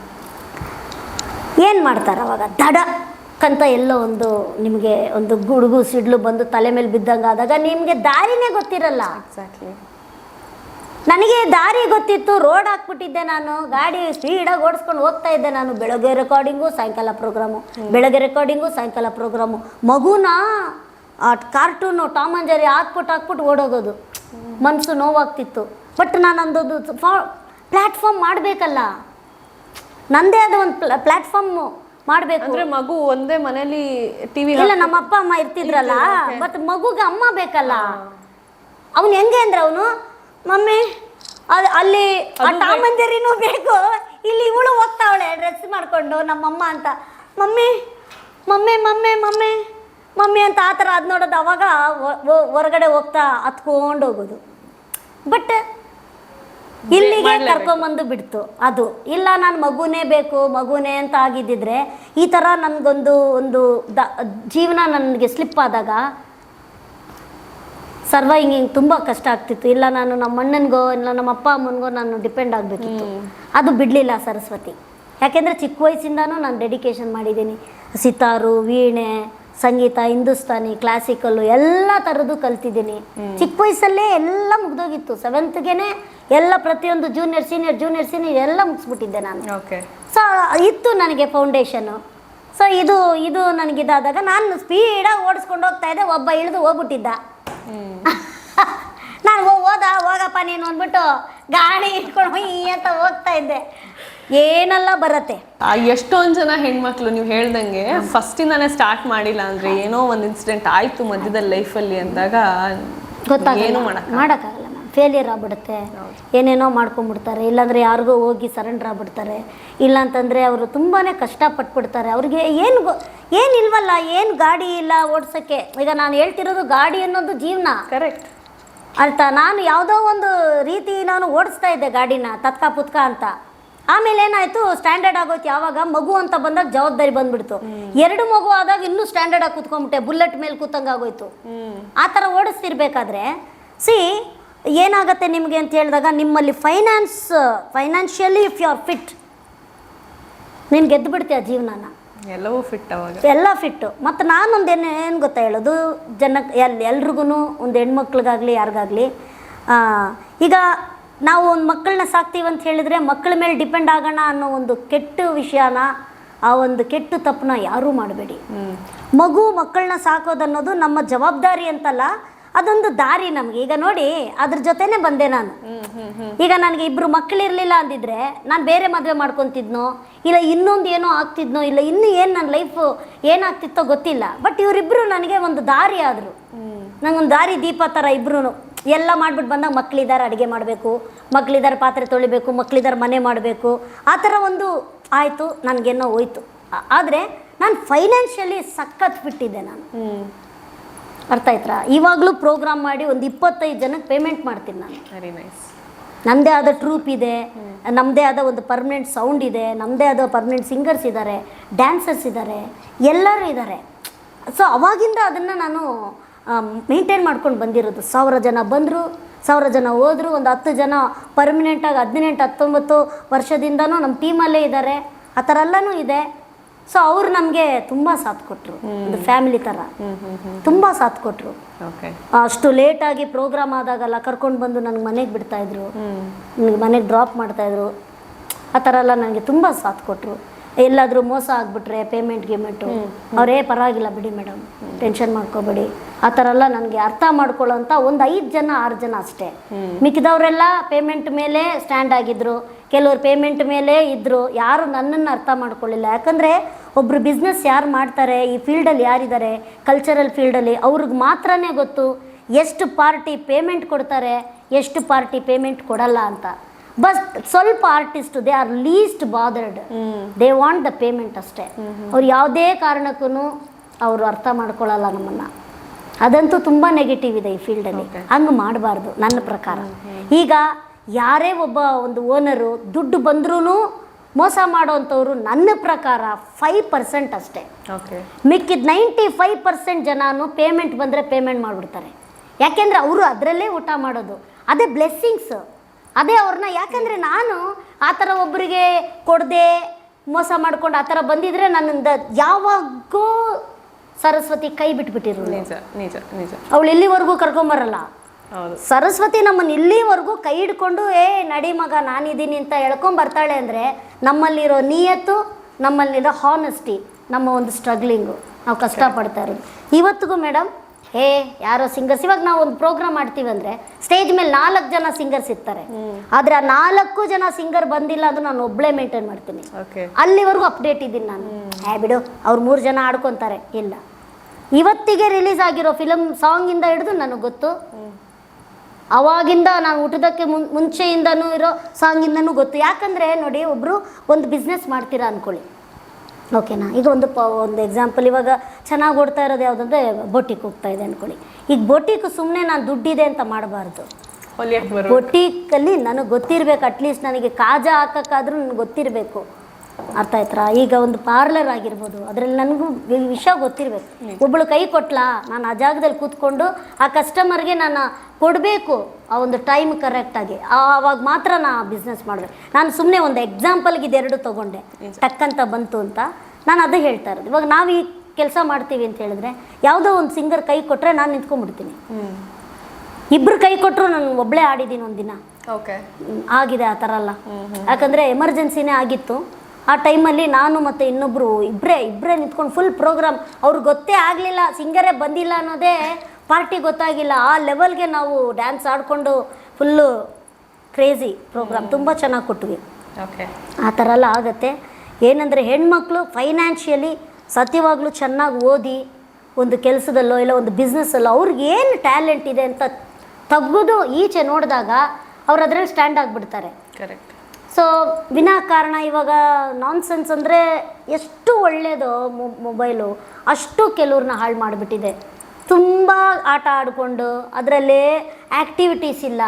ಏನು ಮಾಡ್ತಾರೆ ಅವಾಗ? ದಡಕ್ಕಂತ ಎಲ್ಲೋ ಒಂದು ನಿಮಗೆ ಒಂದು ಗುಡುಗು ಸಿಡ್ಲು ಬಂದು ತಲೆ ಮೇಲೆ ಬಿದ್ದಂಗೆ ಆದಾಗ ನಿಮಗೆ ದಾರಿನೇ ಗೊತ್ತಿರಲ್ಲ. ಎಕ್ಸಾಕ್ಟ್ಲಿ ನನಗೆ ದಾರಿ ಗೊತ್ತಿತ್ತು ರೋಡ್ ಹಾಕ್ಬಿಟ್ಟಿದ್ದೆ ನಾನು. ಗಾಡಿ ಸ್ಪೀಡಾಗಿ ಓಡಿಸ್ಕೊಂಡು ಹೋಗ್ತಾ ಇದ್ದೆ ನಾನು. ಬೆಳಗ್ಗೆ ರೆಕಾರ್ಡಿಂಗು ಸಾಯಂಕಾಲ ಪ್ರೋಗ್ರಾಮು ಬೆಳಗ್ಗೆ ರೆಕಾರ್ಡಿಂಗು ಸಾಯಂಕಾಲ ಪ್ರೋಗ್ರಾಮು ಮಗುನ ಆ ಕಾರ್ಟೂನು ಟಾಮ್ ಅಂಡ್ ಜೆರಿ ಹಾಕ್ಬಿಟ್ಟು ಹಾಕ್ಬಿಟ್ಟು ಓಡೋಗೋದು. ಮನಸ್ಸು ನೋವಾಗ್ತಿತ್ತು. ಬಟ್ ನಾನು ಅಂದದ್ದು ಪ್ಲ್ಯಾಟ್ಫಾರ್ಮ್ ಮಾಡಬೇಕಲ್ಲ. ನಂದೇ ಆದ ಒಂದು ಪ್ಲಾಟ್ಫಾರ್ಮು ಮಾಡಬೇಕು. ಅಂದ್ರೆ ಮಗು ಒಂದೇ ಮನೇಲಿ ಟಿವಿ ಇಲ್ಲ ನಮ್ಮ ಅಪ್ಪ ಅಮ್ಮ ಇರ್ತಿದ್ರಲ್ಲ. ಬಟ್ ಮಗುಗೆ ಅಮ್ಮ ಬೇಕಲ್ಲ. ಅವನು ಹೆಂಗೆ ಅಂದ್ರೆ ಅವನು ಮಮ್ಮಿ ಅದು ಅಲ್ಲಿ ಆ ಟಾಮಂಜರಿನೂ ಬೇಕು. ಇಲ್ಲಿ ಇವಳು ಹೋಗ್ತಾವಳೆ ಡ್ರೆಸ್ ಮಾಡ್ಕೊಂಡು ನಮ್ಮಮ್ಮ ಅಂತ. Mummy mummy mummy mummy mummy ಅಂತ ಆ ಥರ ಅದು ನೋಡೋದು ಅವಾಗ ಹೊರಗಡೆ ಹೋಗ್ತಾ ಹತ್ಕೊಂಡು ಹೋಗೋದು. ಬಟ್ ಇಲ್ಲಿಗೆ ಕರ್ಕೊಂಬಂದು ಬಿಡ್ತು ಅದು. ಇಲ್ಲ ನಾನು ಮಗುನೇ ಬೇಕು ಮಗುನೇ ಅಂತ ಆಗಿದ್ದಿದ್ರೆ ಈ ಥರ ನನಗೊಂದು ಒಂದು ದ ಜೀವನ ನನಗೆ ಸ್ಲಿಪ್ ಆದಾಗ ಸರ್ವೈವಿಂಗ್ ತುಂಬ ಕಷ್ಟ ಆಗ್ತಿತ್ತು. ಇಲ್ಲ ನಾನು ನಮ್ಮ ಅಣ್ಣನಿಗೋ ಇಲ್ಲ ನಮ್ಮ ಅಪ್ಪ ಅಮ್ಮನಿಗೋ ನಾನು ಡಿಪೆಂಡ್ ಆಗಬೇಕಿತ್ತು. ಅದು ಬಿಡಲಿಲ್ಲ ಸರಸ್ವತಿ. ಯಾಕೆಂದರೆ ಚಿಕ್ಕ ವಯಸ್ಸಿಂದನೂ ನಾನು ಡೆಡಿಕೇಶನ್ ಮಾಡಿದ್ದೀನಿ. ಸಿತಾರು ವೀಣೆ ಸಂಗೀತ ಹಿಂದೂಸ್ತಾನಿ ಕ್ಲಾಸಿಕಲ್ಲು ಎಲ್ಲ ಥರದ್ದು ಕಲ್ತಿದ್ದೀನಿ. ಚಿಕ್ಕ ವಯಸ್ಸಲ್ಲೇ ಎಲ್ಲ ಮುಗ್ದೋಗಿತ್ತು. ಸೆವೆಂತ್ಗೆನೆ ಎಲ್ಲ ಪ್ರತಿಯೊಂದು ಜೂನಿಯರ್ ಸೀನಿಯರ್ ಜೂನಿಯರ್ ಸೀನಿಯರ್ ಎಲ್ಲ ಮುಗಿಸ್ಬಿಟ್ಟಿದ್ದೆ ನಾನು. ಓಕೆ ಸೊ ಇತ್ತು ನನಗೆ ಫೌಂಡೇಶನ್ನು ಸೊ ಇದು ಇದು ನನಗಿದಾದಾಗ ನಾನು ಸ್ಪೀಡಾಗಿ ಓಡಿಸ್ಕೊಂಡು ಹೋಗ್ತಾ ಇದ್ದೆ. ಒಬ್ಬ ಇಳಿದು ಹೋಗ್ಬಿಟ್ಟಿದ್ದ. ನಾನು ಹೋದ ಹೋಗಪ್ಪ ನೀನು ಅಂದ್ಬಿಟ್ಟು ಗಾಡಿ ಇಟ್ಕೊಂಡು ಹೊಯ್ ಅಂತ ಹೋಗ್ತಾ ಇದ್ದೆ. ಏನೆಲ್ಲ ಬರತ್ತೆ. ಆ ಎಷ್ಟೊಂದ್ ಜನ ಹೆಣ್ಮಕ್ಳು ನೀವು ಹೇಳ್ದಂಗೆ ಫಸ್ಟಿಂದಾನೇ ಸ್ಟಾರ್ಟ್ ಮಾಡಿಲ್ಲ ಅಂದ್ರೆ ಏನೋ ಒಂದ್ ಇನ್ಸಿಡೆಂಟ್ ಆಯ್ತು ಮಧ್ಯದಲ್ಲಿ ಲೈಫಲ್ಲಿ ಅಂದಾಗ ಗೊತ್ತಾಗ ಏನು ಮಾಡಕ್ ಮಾಡೋಕ್ಕಾಗಲ್ಲ. ಫೇಲಿಯರ್ ಆಗ್ಬಿಡುತ್ತೆ. ಏನೇನೋ ಮಾಡ್ಕೊಂಡ್ಬಿಡ್ತಾರೆ ಇಲ್ಲಾಂದರೆ ಯಾರಿಗೋ ಹೋಗಿ ಸರೆಂಡರ್ ಆಗ್ಬಿಡ್ತಾರೆ. ಇಲ್ಲಾಂತಂದರೆ ಅವರು ತುಂಬಾ ಕಷ್ಟಪಟ್ಬಿಡ್ತಾರೆ. ಅವ್ರಿಗೆ ಏನು ಗೊ ಏನಿಲ್ವಲ್ಲ ಏನು ಗಾಡಿ ಇಲ್ಲ ಓಡಿಸೋಕ್ಕೆ. ಈಗ ನಾನು ಹೇಳ್ತಿರೋದು ಗಾಡಿ ಅನ್ನೋದು ಜೀವನ. ಕರೆಕ್ಟ್ ಅಲ್ತಾ ನಾನು ಯಾವುದೋ ಒಂದು ರೀತಿ ನಾನು ಓಡಿಸ್ತಾ ಇದ್ದೆ ಗಾಡಿನ ತತ್ಕ ಪುತ್ಕ ಅಂತ. ಆಮೇಲೆ ಏನಾಯ್ತು ಸ್ಟ್ಯಾಂಡರ್ಡ್ ಆಗೋಯ್ತು. ಯಾವಾಗ? ಮಗು ಅಂತ ಬಂದಾಗ ಜವಾಬ್ದಾರಿ ಬಂದ್ಬಿಡ್ತು. ಎರಡು ಮಗು ಆದಾಗ ಇನ್ನೂ ಸ್ಟ್ಯಾಂಡರ್ಡ್ ಆಗಿ ಕೂತ್ಕೊಂಡ್ಬಿಟ್ಟೆ ಬುಲೆಟ್ ಮೇಲೆ ಕೂತಂಗೆ ಆಗೋಯ್ತು ಆ ಥರ ಓಡಿಸ್ತಿರ್ಬೇಕಾದ್ರೆ ಸಿ ಏನಾಗತ್ತೆ ನಿಮಗೆ ಅಂತ ಹೇಳಿದಾಗ ನಿಮ್ಮಲ್ಲಿ finance financially if you are fit ನೀನು ಗೆದ್ದು ಬಿಡ್ತೀಯ ಜೀವನನ? ಎಲ್ಲವೂ ಫಿಟ್ ಅವಾಗ. ಎಲ್ಲ ಫಿಟ್ಟು ಮತ್ತು ನಾನೊಂದು ಏನು ಏನು ಗೊತ್ತಾ ಹೇಳೋದು? ಜನಕ್ಕೆ ಎಲ್ ಎಲ್ರಿಗೂ ಒಂದು ಹೆಣ್ಮಕ್ಳಿಗಾಗಲಿ ಯಾರಿಗಾಗಲಿ ಈಗ ನಾವು ಒಂದು ಮಕ್ಕಳನ್ನ ಸಾಕ್ತೀವಿ ಅಂತ ಹೇಳಿದರೆ ಮಕ್ಕಳ ಮೇಲೆ ಡಿಪೆಂಡ್ ಆಗೋಣ ಅನ್ನೋ ಒಂದು ಕೆಟ್ಟ ವಿಷಯನ ಆ ಒಂದು ಕೆಟ್ಟ ತಪ್ಪನ್ನ ಯಾರೂ ಮಾಡಬೇಡಿ. ಮಗು ಮಕ್ಕಳನ್ನ ಸಾಕೋದನ್ನೋದು ನಮ್ಮ ಜವಾಬ್ದಾರಿ ಅಂತಲ್ಲ ಅದೊಂದು ದಾರಿ ನಮ್ಗೆ. ಈಗ ನೋಡಿ, ಅದ್ರ ಜೊತೆನೆ ಬಂದೆ ನಾನು. ಈಗ ನನಗೆ ಇಬ್ಬರು ಮಕ್ಕಳಿರಲಿಲ್ಲ ಅಂದಿದ್ರೆ ನಾನು ಬೇರೆ ಮದುವೆ ಮಾಡ್ಕೊತಿದ್ನೋ, ಇಲ್ಲ ಇನ್ನೊಂದು ಏನೋ ಆಗ್ತಿದ್ನೋ, ಇಲ್ಲ ಇನ್ನೂ ಏನು ನನ್ನ ಲೈಫು ಏನಾಗ್ತಿತ್ತೋ ಗೊತ್ತಿಲ್ಲ. ಬಟ್ ಇವರಿಬ್ಬರು ನನಗೆ ಒಂದು ದಾರಿ ಆದರು. ನಂಗೊಂದು ದಾರಿ ದೀಪ ಥರ ಇಬ್ರು ಎಲ್ಲ ಮಾಡ್ಬಿಟ್ಟು ಬಂದಾಗ ಮಕ್ಕಳಿದ್ದಾರೆ ಅಡುಗೆ ಮಾಡಬೇಕು ಮಕ್ಕಳಿದ್ದಾರೆ ಪಾತ್ರೆ ತೊಳಿಬೇಕು ಮಕ್ಕಳಿದ್ದಾರೆ ಮನೆ ಮಾಡಬೇಕು. ಆ ಥರ ಒಂದು ಆಯಿತು, ನನಗೇನೋ ಹೋಯ್ತು. ಆದರೆ ನಾನು ಫೈನಾನ್ಷಿಯಲಿ ಸಖತ್ ಬಿಟ್ಟಿದ್ದೆ ನಾನು. ಅರ್ಥ ಆಯ್ತಾ ಇವಾಗಲೂ ಪ್ರೋಗ್ರಾಮ್ ಮಾಡಿ ಒಂದು ಇಪ್ಪತ್ತೈದು ಜನಕ್ಕೆ ಪೇಮೆಂಟ್ ಮಾಡ್ತೀನಿ ನಾನು. ವೆರಿ ನೈಸ್ ನಮ್ಮದೇ ಆದ ಟ್ರೂಪ್ ಇದೆ ನಮ್ಮದೇ ಆದ ಒಂದು ಪರ್ಮನೆಂಟ್ ಸೌಂಡ್ ಇದೆ ನಮ್ಮದೇ ಆದ ಪರ್ಮನೆಂಟ್ ಸಿಂಗರ್ಸ್ ಇದ್ದಾರೆ ಡ್ಯಾನ್ಸರ್ಸ್ ಇದ್ದಾರೆ ಎಲ್ಲರೂ ಇದ್ದಾರೆ. ಸೊ ಅವಾಗಿಂದ ಅದನ್ನು ನಾನು ಮೇಂಟೈನ್ ಮಾಡ್ಕೊಂಡು ಬಂದಿರೋದು. ಸಾವಿರ ಜನ ಬಂದರು ಸಾವಿರ ಜನ ಹೋದರು ಒಂದು ಹತ್ತು ಜನ ಪರ್ಮನೆಂಟಾಗಿ ಹದಿನೆಂಟು ಹತ್ತೊಂಬತ್ತು ವರ್ಷದಿಂದನೂ ನಮ್ಮ ಟೀಮಲ್ಲೇ ಇದ್ದಾರೆ. ಆ ಥರ ಎಲ್ಲನೂ ಇದೆ. ಸೊ ಅವ್ರು ನಮಗೆ ತುಂಬ ಸಾಥ್ ಕೊಟ್ಟರು ಒಂದು ಫ್ಯಾಮಿಲಿ ಥರ ತುಂಬ ಸಾಥ್ ಕೊಟ್ಟರು ಅಷ್ಟು ಲೇಟಾಗಿ ಪ್ರೋಗ್ರಾಮ್ ಆದಾಗೆಲ್ಲ ಕರ್ಕೊಂಡು ಬಂದು ನನಗೆ ಮನೆಗೆ ಬಿಡ್ತಾ ಇದ್ರು. ನನಗೆ ಮನೆಗೆ ಡ್ರಾಪ್ ಮಾಡ್ತಾಯಿದ್ರು ಆ ಥರ ಎಲ್ಲ ನನಗೆ ತುಂಬ ಸಾಥ್ ಕೊಟ್ಟರು ಎಲ್ಲಾದರೂ ಮೋಸ ಆಗಿಬಿಟ್ರೆ ಪೇಮೆಂಟ್ ಗಿಮೆಂಟು. ಅವರೇ ಪರವಾಗಿಲ್ಲ ಬಿಡಿ ಮೇಡಮ್ ಟೆನ್ಷನ್ ಮಾಡ್ಕೋಬೇಡಿ. ಆ ಥರ ಎಲ್ಲ ನನಗೆ ಅರ್ಥ ಮಾಡ್ಕೊಳ್ಳೋಂಥ ಒಂದು ಐದು ಜನ ಆರು ಜನ ಅಷ್ಟೇ. ಮಿಕ್ಕಿದವರೆಲ್ಲ ಪೇಮೆಂಟ್ ಮೇಲೆ ಸ್ಟ್ಯಾಂಡ್ ಆಗಿದ್ರು. ಕೆಲವರು ಪೇಮೆಂಟ್ ಮೇಲೆ ಇದ್ದರು ಯಾರು ನನ್ನನ್ನು ಅರ್ಥ ಮಾಡ್ಕೊಳ್ಳಿಲ್ಲ. ಯಾಕಂದರೆ ಒಬ್ಬರು ಬಿಸ್ನೆಸ್ ಯಾರು ಮಾಡ್ತಾರೆ ಈ ಫೀಲ್ಡಲ್ಲಿ ಯಾರಿದ್ದಾರೆ ಕಲ್ಚರಲ್ ಫೀಲ್ಡಲ್ಲಿ ಅವ್ರಿಗೆ ಮಾತ್ರನೇ ಗೊತ್ತು ಎಷ್ಟು ಪಾರ್ಟಿ ಪೇಮೆಂಟ್ ಕೊಡ್ತಾರೆ ಎಷ್ಟು ಪಾರ್ಟಿ ಪೇಮೆಂಟ್ ಕೊಡಲ್ಲ ಅಂತ. ಬಸ್ ಸ್ವಲ್ಪ artist they are least bothered they want the payment ಅಷ್ಟೇ. ಅವ್ರು ಯಾವುದೇ ಕಾರಣಕ್ಕೂ ಅವರು ಅರ್ಥ ಮಾಡ್ಕೊಳ್ಳಲ್ಲ ನಮ್ಮನ್ನು. ಅದಂತೂ ತುಂಬ ನೆಗೆಟಿವ್ ಇದೆ ಈ ಫೀಲ್ಡಲ್ಲಿ ಹಂಗೆ ಮಾಡಬಾರ್ದು ನನ್ನ ಪ್ರಕಾರ. ಈಗ ಯಾರೇ ಒಬ್ಬ ಒಂದು ಓನರು ದುಡ್ಡು ಬಂದ್ರೂ ಮೋಸ ಮಾಡೋವಂಥವ್ರು ನನ್ನ ಪ್ರಕಾರ ಫೈವ್ ಪರ್ಸೆಂಟ್ ಅಷ್ಟೇ. ಓಕೆ ಮಿಕ್ಕಿದ ನೈಂಟಿ ಫೈವ್ ಪರ್ಸೆಂಟ್ ಜನನು ಪೇಮೆಂಟ್ ಬಂದರೆ ಪೇಮೆಂಟ್ ಮಾಡಿಬಿಡ್ತಾರೆ. ಯಾಕೆಂದರೆ ಅವರು ಅದರಲ್ಲೇ ಊಟ ಮಾಡೋದು. ಅದೇ ಬ್ಲೆಸ್ಸಿಂಗ್ಸ್ ಅದೇ ಅವ್ರನ್ನ ಯಾಕಂದರೆ ನಾನು ಆ ಥರ ಒಬ್ಬರಿಗೆ ಕೊಡದೆ ಮೋಸ ಮಾಡ್ಕೊಂಡು ಆ ಥರ ಬಂದಿದ್ರೆ ನನ್ನಿಂದ ಯಾವಾಗೂ ಸರಸ್ವತಿ ಕೈ ಬಿಟ್ಬಿಟ್ಟಿರು ನಿಜ ನಿಜ ನಿಜ. ಅವಳು ಇಲ್ಲಿವರೆಗೂ ಕರ್ಕೊಂಬರಲ್ಲ. ಸರಸ್ವತಿ ನಮ್ಮನ್ನು ಇಲ್ಲಿವರೆಗೂ ಕೈ ಹಿಡ್ಕೊಂಡು ಏ ನಡಿ ಮಗ ನಾನಿದ್ದೀನಿ ಅಂತ ಹೇಳ್ಕೊಂಡು ಬರ್ತಾಳೆ ಅಂದರೆ ನಮ್ಮಲ್ಲಿರೋ ನಿಯತ್ತು ನಮ್ಮಲ್ಲಿರೋ ಹಾನೆಸ್ಟಿ ನಮ್ಮ ಒಂದು ಸ್ಟ್ರಗ್ಲಿಂಗು ನಾವು ಕಷ್ಟಪಡ್ತಾ ಇರೋದು. ಇವತ್ತಿಗೂ ಮೇಡಮ್ ಏ ಯಾರೋ ಸಿಂಗರ್ಸ್ ಇವಾಗ ನಾವು ಒಂದು ಪ್ರೋಗ್ರಾಮ್ ಮಾಡ್ತೀವಿ ಅಂದರೆ ಸ್ಟೇಜ್ ಮೇಲೆ ನಾಲ್ಕು ಜನ ಸಿಂಗರ್ಸ್ ಇರ್ತಾರೆ. ಆದರೆ ಆ ನಾಲ್ಕು ಜನ ಸಿಂಗರ್ ಬಂದಿಲ್ಲ ಅದು ನಾನು ಒಬ್ಬಳೇ ಮೇಂಟೈನ್ ಮಾಡ್ತೀನಿ. ಅಲ್ಲಿವರೆಗೂ ಅಪ್ಡೇಟ್ ಇದ್ದೀನಿ ನಾನು. ಹೇ ಬಿಡು ಅವ್ರು ಮೂರು ಜನ ಆಡ್ಕೊತಾರೆ. ಇಲ್ಲ. ಇವತ್ತಿಗೆ ರಿಲೀಸ್ ಆಗಿರೋ ಫಿಲಮ್ ಸಾಂಗಿಂದ ಹಿಡಿದು ನನಗೆ ಗೊತ್ತು. ಅವಾಗಿಂದ ನಾನು ಊಟದಕ್ಕೆ ಮುನ್ ಮುಂಚೆಯಿಂದನೂ ಇರೋ ಸಾಂಗಿಂದನೂ ಗೊತ್ತು. ಯಾಕಂದರೆ ನೋಡಿ ಒಬ್ಬರು ಒಂದು ಬಿಸ್ನೆಸ್ ಮಾಡ್ತೀರಾ ಅಂದ್ಕೊಳ್ಳಿ ಓಕೆನಾ? ಈಗ ಒಂದು ಪ ಒಂದು ಎಕ್ಸಾಂಪಲ್ ಇವಾಗ ಚೆನ್ನಾಗಿ ಓಡ್ತಾ ಇರೋದು ಯಾವುದಂದ್ರೆ ಬೋಟಿಕ್ ಹೋಗ್ತಾ ಇದೆ ಅಂದ್ಕೊಳ್ಳಿ ಈಗ ಬೋಟಿಕ್ ಸುಮ್ಮನೆ ನಾನು ದುಡ್ಡಿದೆ ಅಂತ ಮಾಡಬಾರ್ದು. ಬೊಟೀಕಲ್ಲಿ ನನಗೆ ಗೊತ್ತಿರಬೇಕು ಅಟ್ಲೀಸ್ಟ್ ನನಗೆ ಕಾಜಾ ಹಾಕೋಕ್ಕಾದ್ರೂ ನನಗೆ ಗೊತ್ತಿರಬೇಕು. ಅರ್ಥ ಆಯ್ತಾ ಈಗ ಒಂದು ಪಾರ್ಲರ್ ಆಗಿರ್ಬೋದು ಅದರಲ್ಲಿ ನನಗೂ ವಿಷಯ ಗೊತ್ತಿರಬೇಕು. ಒಬ್ಬಳು ಕೈ ಕೊಟ್ಲಾ? ನಾನು ಆ ಜಾಗದಲ್ಲಿ ಕೂತ್ಕೊಂಡು ಆ ಕಸ್ಟಮರ್ಗೆ ನಾನು ಕೊಡಬೇಕು ಆ ಒಂದು ಟೈಮ್ ಕರೆಕ್ಟಾಗಿ ಆವಾಗ ಮಾತ್ರ ನಾ ಬಿಸ್ನೆಸ್ ಮಾಡಬೇಕು ನಾನು ಸುಮ್ಮನೆ ಒಂದು ಎಕ್ಸಾಂಪಲ್ಗೆ ಇದೆರಡು ತೊಗೊಂಡೆ. ಟಕ್ಕಂತ ಬಂತು ಅಂತ. ನಾನು ಅದೇ ಹೇಳ್ತಾ ಇರೋದು. ಇವಾಗ ನಾವು ಈ ಕೆಲಸ ಮಾಡ್ತೀವಿ ಅಂತ ಹೇಳಿದ್ರೆ ಯಾವುದೋ ಒಂದು ಸಿಂಗರ್ ಕೈ ಕೊಟ್ಟರೆ ನಾನು ನಿಂತ್ಕೊಂಡ್ಬಿಡ್ತೀನಿ. ಇಬ್ಬರು ಇಬ್ರು ಕೈ ಕೊಟ್ಟರು ನಾನು ಒಬ್ಬಳೇ ಆಡಿದ್ದೀನಿ ಒಂದಿನ. ಓಕೆ ಆಗಿದೆ ಆ ಥರ ಅಲ್ಲ. ಯಾಕಂದರೆ ಎಮರ್ಜೆನ್ಸಿನೇ ಆಗಿತ್ತು. ಆ ಟೈಮಲ್ಲಿ ನಾನು ಮತ್ತು ಇನ್ನೊಬ್ಬರು ಇಬ್ಬರೇ ಇಬ್ಬರೇ ನಿಂತ್ಕೊಂಡು ಫುಲ್ ಪ್ರೋಗ್ರಾಮ್ ಅವ್ರಿಗೆ ಗೊತ್ತೇ ಆಗಲಿಲ್ಲ ಸಿಂಗರೇ ಬಂದಿಲ್ಲ ಅನ್ನೋದೇ ಪಾರ್ಟಿ ಗೊತ್ತಾಗಿಲ್ಲ. ಆ ಲೆವೆಲ್ಗೆ ನಾವು ಡ್ಯಾನ್ಸ್ ಆಡಿಕೊಂಡು ಫುಲ್ಲು ಕ್ರೇಜಿ ಪ್ರೋಗ್ರಾಮ್ ತುಂಬ ಚೆನ್ನಾಗಿ ಕೊಟ್ವಿ. ಓಕೆ ಆ ಥರ ಎಲ್ಲ ಆಗುತ್ತೆ. ಏನಂದರೆ ಹೆಣ್ಮಕ್ಳು ಫೈನಾನ್ಷಿಯಲಿ ಸತ್ಯವಾಗ್ಲೂ ಚೆನ್ನಾಗಿ ಓದಿ ಒಂದು ಕೆಲಸದಲ್ಲೋ ಇಲ್ಲ ಒಂದು ಬಿಸ್ನೆಸ್ಸಲ್ಲೋ ಅವ್ರಿಗೆ ಏನು ಟ್ಯಾಲೆಂಟ್ ಇದೆ ಅಂತ ತೆಗೆದು ಈಚೆ ನೋಡಿದಾಗ ಅವ್ರು ಅದರಲ್ಲಿ ಸ್ಟ್ಯಾಂಡ್ ಆಗಿಬಿಡ್ತಾರೆ. ಕರೆಕ್ಟ್ ಸೊ ವಿನಾಕಾರಣ ಇವಾಗ ನಾನ್ಸೆನ್ಸ್ ಅಂದರೆ ಎಷ್ಟು ಒಳ್ಳೆಯದು ಮೊಬೈಲು ಅಷ್ಟು ಕೆಲವ್ರನ್ನ ಹಾಳು ಮಾಡಿಬಿಟ್ಟಿದೆ. ತುಂಬ ಆಟ ಆಡಿಕೊಂಡು ಅದರಲ್ಲೇ ಆ್ಯಕ್ಟಿವಿಟೀಸ್ ಇಲ್ಲ.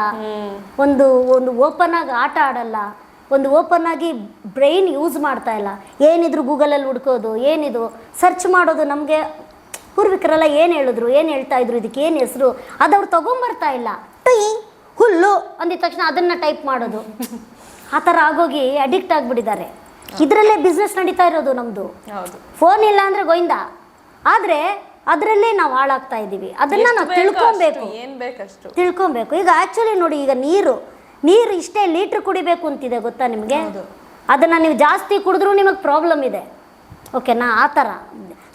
ಒಂದು ಒಂದು ಓಪನ್ ಆಗಿ ಆಟ ಆಡಲ್ಲ. ಒಂದು ಓಪನ್ ಆಗಿ ಬ್ರೈನ್ ಯೂಸ್ ಮಾಡ್ತಾ ಇಲ್ಲ. ಏನಿದ್ರು ಗೂಗಲಲ್ಲಿ ಹುಡ್ಕೋದು ಏನಿದು ಸರ್ಚ್ ಮಾಡೋದು ನಮಗೆ ಪೂರ್ವಿಕರೆಲ್ಲ ಏನು ಹೇಳಿದ್ರು ಏನು ಹೇಳ್ತಾ ಇದ್ರು ಇದಕ್ಕೆ ಏನು ಹೆಸರು ಅದವ್ರು ಅವ್ರು ತೊಗೊಂಬರ್ತಾ ಇಲ್ಲ. ಟೈ ಹುಲ್ಲು ಅಂದಿದ ತಕ್ಷಣ ಅದನ್ನು ಟೈಪ್ ಮಾಡೋದು. ಆ ಥರ ಆಗೋಗಿ ಅಡಿಕ್ಟ್ ಆಗಿಬಿಟ್ಟಿದ್ದಾರೆ. ಇದರಲ್ಲೇ ಬಿಸ್ನೆಸ್ ನಡೀತಾ ಇರೋದು ನಮ್ಮದು ಫೋನ್ ಇಲ್ಲ ಅಂದರೆ ಗೋಯಿಂದ ಆದರೆ ಅದರಲ್ಲೇ ನಾವು ಹಾಳಾಗ್ತಾ ಇದ್ದೀವಿ. ಅದನ್ನು ನಾವು ತಿಳ್ಕೊಬೇಕು. ತಿಳ್ಕೊಬೇಕು. ಈಗ ಆ್ಯಕ್ಚುಲಿ ನೋಡಿ ಈಗ ನೀರು ನೀರು ಇಷ್ಟೇ ಲೀಟ್ರ್ ಕುಡಿಬೇಕು ಅಂತಿದೆ ಗೊತ್ತಾ ನಿಮಗೆ? ಅದನ್ನು ನೀವು ಜಾಸ್ತಿ ಕುಡಿದ್ರೂ ನಿಮಗೆ ಪ್ರಾಬ್ಲಮ್ ಇದೆ. ಓಕೆನಾ ಆ ಥರ.